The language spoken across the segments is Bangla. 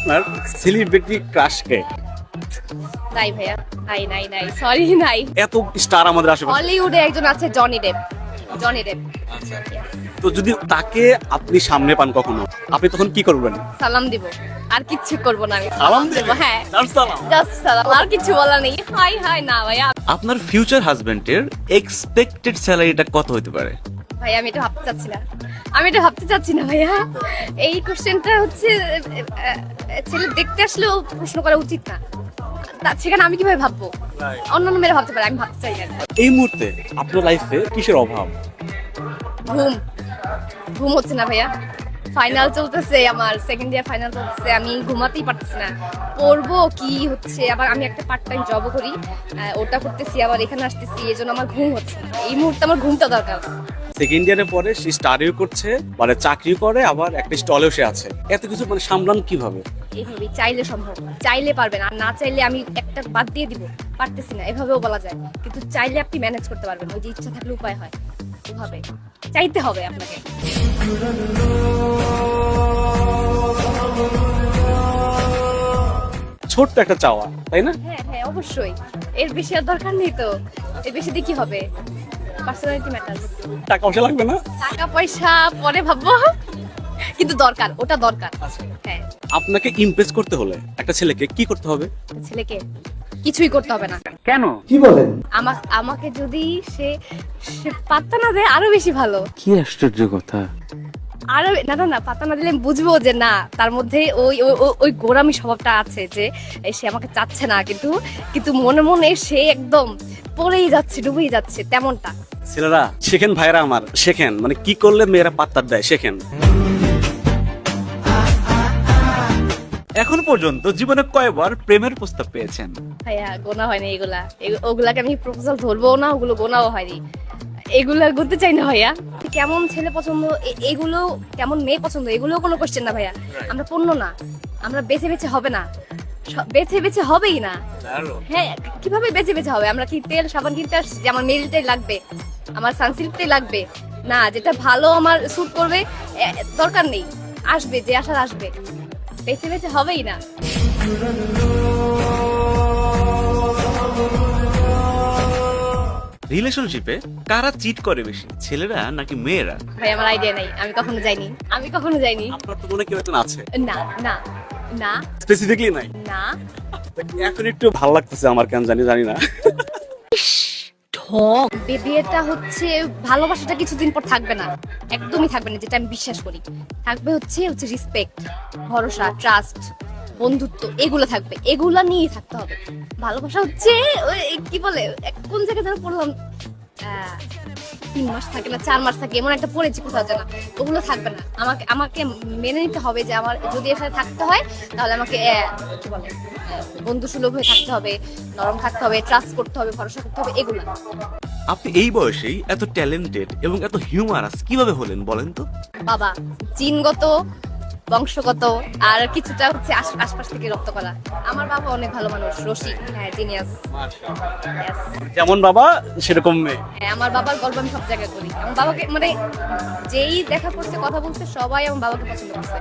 আপনার সেলিব্রিটি ক্রাশকে নাই ভাইয়া নাই নাই নাই সরি নাই। এত স্টার আমাদের আশেপাশে। হলিউডে একজন আছে জনি ডেপ জনি ডেপ তো যদি তাকে আপনি সামনে পান কখনো আপনি তখন কি করবেন? সালাম দিব। আর কিচ্ছু করব না আমি। সালাম দেব হ্যাঁ। জাস্ট সালাম। আর কিছু বলা নেই। হাই হাই না ভাইয়া। আপনার ফিউচার হাজবেন্ডের এক্সপেক্টেড স্যালারিটা কত হতে পারে? ভাইয়া আমি এটা ভাবতে চাচ্ছি না। আমি এটা ভাবতে চাচ্ছি না ভাইয়া। এই কোশ্চেনটা হচ্ছে ছেলে দেখতে আসলেও প্রশ্ন করা উচিত না। সেখানে আমি কীভাবে ভাববো? অন্যান্য মেয়েরা ভাবতে পারে আমি ভাবতে চাই না। এই মুহূর্তে আপনার লাইফে কিসের অভাব? ঘুম। ঘুম হচ্ছে না ভাইয়া। ফাইনাল চলতেছে আমার সেকেন্ড ইয়ার ফাইনাল চলতেছে আমি ঘুমাতেই পারতেছি না। পড়ব কি হচ্ছে? আবার আমি একটা পার্ট টাইম জবও করি ওটা করতেছি আবার এখানে আসতেছি এই জন্য আমার ঘুম হচ্ছে না। এই মুহূর্তে আমার ঘুমটা দরকার। সেকেন্ড ইয়ারের পরে সে স্টাডিও করছে মানে চাকরি করে আবার একটা স্টলেও সে আছে। এত কিছু মানে সামলান কীভাবে? এইভাবেই চাইলে সম্ভব চাইলে পারবেন আর না চাইলে আমি একটা বাদ দিয়ে দিব পারতেছি না এভাবেও বলা যায়। কিন্তু চাইলে আপনি ম্যানেজ করতে পারবেন ওই যে ইচ্ছা থাকলে উপায় হয় ওভাবে। চাইতে হবে আপনাকে। ছোট্ট একটা চাওয়া তাই না? হ্যাঁ হ্যাঁ অবশ্যই। এর বেশি আর দরকার নেই তো। এর বেশি দিয়ে কি হবে? পার্সোনালিটি ম্যাটার টাকা পয়সা লাগবে না? টাকা পয়সা পরে ভাববো। কিন্তু দরকার ওটা দরকার। হ্যাঁ। আপনাকে ইমপ্রেস করতে হলে একটা ছেলেকে কি করতে হবে? ছেলেকে কিছুই করতে হবে না। কেন? আমা- আমাকে যদি সে সে পাত্তা না দেয় আরও বেশি ভালো। কি আশ্চর্য কথা। আরও না না না পাত্তা না দিলে বুঝব যে না তার মধ্যে ওই ওই- ওই- ওই গোরামি স্বভাবটা আছে যে সে আমাকে চাচ্ছে না কিন্তু কিন্তু মনে মনে সে একদম পড়েই যাচ্ছে ডুবেই যাচ্ছে তেমনটা। ছেলেরা শেখেন ভাইরা আমার শেখেন মানে কি করলে মেয়েরা পাত্তার দেয় শেখেন। এখন পর্যন্ত জীবনে কয়বার প্রেমের প্রস্তাব পেয়েছেন? ভাইয়া গোনা হয়নি এগুলা। ওগুলাকে আমি প্রপোজাল ধরবো না ওগুলো গোনাও হয়নি। এগুলা করতে চাই না ভাইয়া। কেমন ছেলে পছন্দ এগুলো কেমন মেয়ে পছন্দ এগুলো কোনো কোশ্চেন না ভাইয়া। আমরা পণ্য না আমরা বেছে বেছে হবে না। বেছে বেছে হবেই না। হ্যাঁ কীভাবে বেছে বেছে হবে? আমরা কি তেল সাবান কিনতে আসছি? যে আমার মেরিলটাই লাগবে আমার সানসিল্কটাই লাগবে। না যেটা ভালো আমার স্যুট করবে দরকার নেই। আসবে যে আসার আসবে। বেছে বেছে হবেই না। রিলেশনশিপে কারা চিট করে বেশি ছেলেরা নাকি মেয়েরা? ভাই আমার আইডিয়া নেই আমি কখনো যাইনি আমি কখনো যাইনি। আপনার তো মনে কেউ একজন আছে। না না না। স্পেসিফিকলি নাই? না। এখন একটু ভালো লাগতেছে আমার কেন জানি জানি না। বে- বিয়েটা হচ্ছে ভালোবাসাটা কিছুদিন পর থাকবে না একদমই থাকবে না যেটা আমি বিশ্বাস করি। থাকবে হচ্ছে হচ্ছে রেসপেক্ট ভরসা ট্রাস্ট বন্ধুত্ব এগুলো থাকবে। এগুলা নিয়ে থাকতে হবে। ভালোবাসা হচ্ছে ওই কি বলে কোন জায়গায় যেন পড়লাম তিন মাস থাকে না চার মাস থাকে এমন একটা পড়েছি কোথাও যেন। ওগুলো থাকবে না। আমাকে আমাকে মেনে নিতে হবে যে আমার যদি এর সাথে থাকতে হয় তাহলে আমাকে কি বলে বন্ধু সুলভ হয়ে থাকতে হবে নরম থাকতে হবে ট্রাস্ট করতে হবে ভরসা করতে হবে এগুলো। আপনি এই বয়সেই এত ট্যালেন্টেড এবং এত হিউমারাস কীভাবে হলেন বলেন তো? বাবা জিনগত বংশগত আর কিছুটা হচ্ছে আশ- আশপাশ থেকে রক্ত করা আমার বাবা অনেক ভালো মানুষ রসিক হ্যাঁ জিনিয়াস যেমন বাবা সেরকম মেয়ে। হ্যাঁ আমার বাবার গল্প আমি সব জায়গায় করি আমার বাবাকে মানে যেই দেখা করছে কথা বলছে সবাই আমার বাবাকে পছন্দ করছে।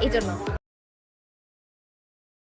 এই জন্য।